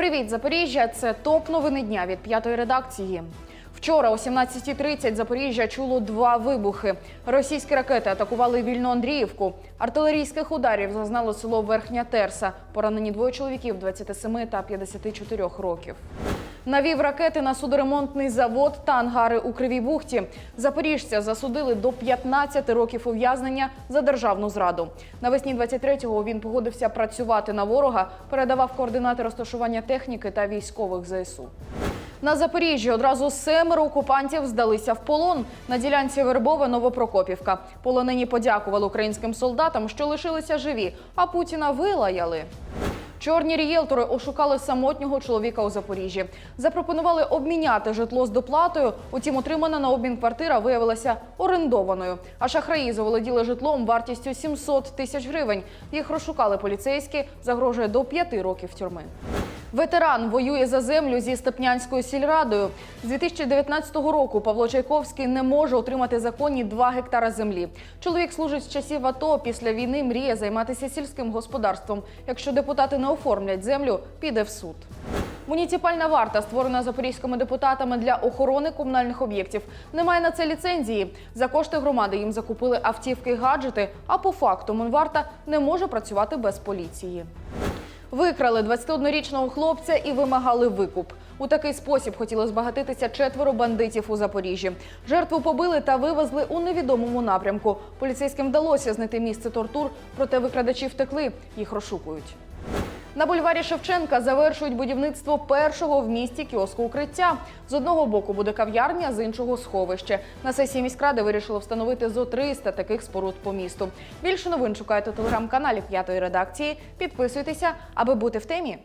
Привіт, Запоріжжя! Це топ новини дня від п'ятої редакції. Вчора о 17.30 Запоріжжя чуло два вибухи. Російські ракети атакували вільну Андріївку. Артилерійських ударів зазнало село Верхня Терса. Поранені двоє чоловіків 27 та 54 років. Навів ракети на судоремонтний завод та ангари у Кривій Бухті. Запоріжця засудили до 15 років ув'язнення за державну зраду. Навесні 23-го він погодився працювати на ворога, передавав координати розташування техніки та військових ЗСУ. На Запоріжжі одразу семеро окупантів здалися в полон на ділянці Вербове Новопрокопівка. Полонені подякували українським солдатам, що лишилися живі, а Путіна вилаяли. Чорні рієлтори ошукали самотнього чоловіка у Запоріжжі. Запропонували обміняти житло з доплатою. Утім, отримана на обмін квартира виявилася орендованою. А шахраї заволоділи житлом вартістю 700 тисяч гривень. Їх розшукали поліцейські. Загрожує до п'яти років тюрми. Ветеран воює за землю зі Степнянською сільрадою. З 2019 року Павло Чайковський не може отримати законні 2 гектара землі. Чоловік служить з часів АТО. Після війни мріє займатися сільським господарством. Якщо депутати не оформлять землю, піде в суд. Муніципальна варта, створена запорізькими депутатами для охорони комунальних об'єктів, не має на це ліцензії. За кошти громади їм закупили автівки й гаджети. А по факту Мунварта не може працювати без поліції. Викрали 21-річного хлопця і вимагали викуп. У такий спосіб хотіли збагатитися четверо бандитів у Запоріжжі. Жертву побили та вивезли у невідомому напрямку. Поліцейським вдалося знайти місце тортур, проте викрадачі втекли. Їх розшукують. На бульварі Шевченка завершують будівництво першого в місті кіоску укриття. З одного боку буде кав'ярня, з іншого сховище. На сесії міськради вирішили встановити зо 300 таких споруд по місту. Більше новин шукайте у телеграм-каналі п'ятої редакції. Підписуйтеся, аби бути в темі.